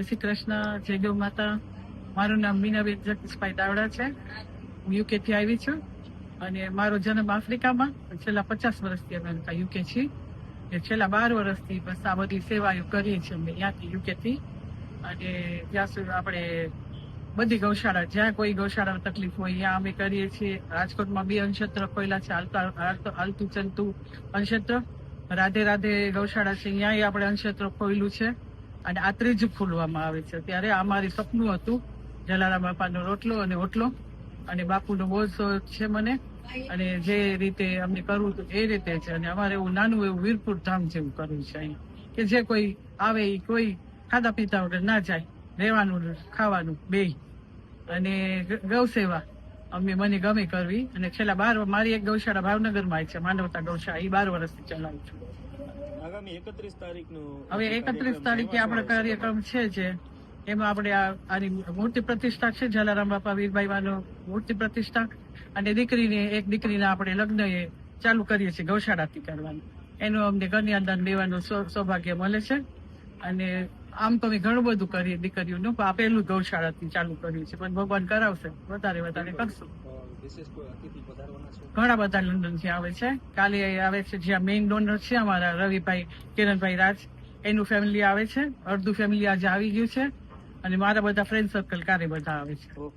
જય શ્રી કૃષ્ણ, જય ગૌ માતા. મારું નામ મીનાબેન જગદીશભાઈ દાવડા છે. હું યુકે થી આવી છું અને મારો જન્મ આફ્રિકામાં છેલ્લા પચાસ વર્ષથી અમે યુકે છીએ. છેલ્લા બાર વર્ષથી બસ આ બધી સેવાઓ કરીએ છીએ અમે ત્યાંથી યુકે થી. અને ત્યાં સુધી આપણે બધી ગૌશાળા, જ્યાં કોઈ ગૌશાળામાં તકલીફ હોય, ત્યાં અમે કરીએ છીએ. રાજકોટમાં બે અંશત્ર ખોયેલા છે, હાલતા, હાલતું ચાલતું અનક્ષેત્ર રાધે રાધે ગૌશાળા છે, ત્યાંય આપણે અંશત્ર ખોયેલું છે. અને આ ત્રીજું ખોલવામાં આવે છે. ત્યારે આ મારી સપનું હતું, જલારામ બાપાનો રોટલો અને ઓટલો. અને બાપુનો બહુ જ છે મને. અને જે રીતે અમને કરવું હતું એ રીતે છે. અને અમારે એવું નાનું એવું વીરપુર ધામ જેવું કરવું છે અહીં કે જે કોઈ આવે એ કોઈ ખાધા પીતા વગર ના જાય. રહેવાનું, ખાવાનું બે અને ગૌ સેવા અમે મને ગમે કરવી. અને છેલ્લા બાર મારી એક ગૌશાળા ભાવનગરમાં છે માનવતા ગૌશાળા. એ બાર વર્ષથી ચલાવું છું. આગામી એકત્રીસ તારીખનું હવે એકત્રીસ તારીખે આપણે કાર્યક્રમ છે જે. એમાં આપણે આની મૂર્તિ પ્રતિષ્ઠા છે જલારામ બાપા વીરભાઈવાનો મૂર્તિ પ્રતિષ્ઠા. અને દીકરીને એક દીકરીના આપણે લગ્ન એ ચાલુ કરીએ છીએ ગૌશાળાથી કરવાનું. એનું અમને કન્યાદાન લેવાનું સૌ- સૌભાગ્ય મળે છે. અને આમ તો અમે ઘણું બધું કરીએ દીકરીઓનું, પણ આ ગૌશાળાથી ચાલુ કર્યું છે. પણ ભગવાન કરાવશે. વધારે વધારે કરશું. ઘણા બધા લંડનથી આવે છે. કાલે આવે છે જ્યાં મેઇન ડોનર છે અમારા રવિભાઈ કિરણભાઈ રાજ. એનું ફેમિલી આવે છે. અડધું ફેમિલી આજે આવી ગયું છે. અને મારા બધા ફ્રેન્ડ સર્કલ કારે બધા આવે છે.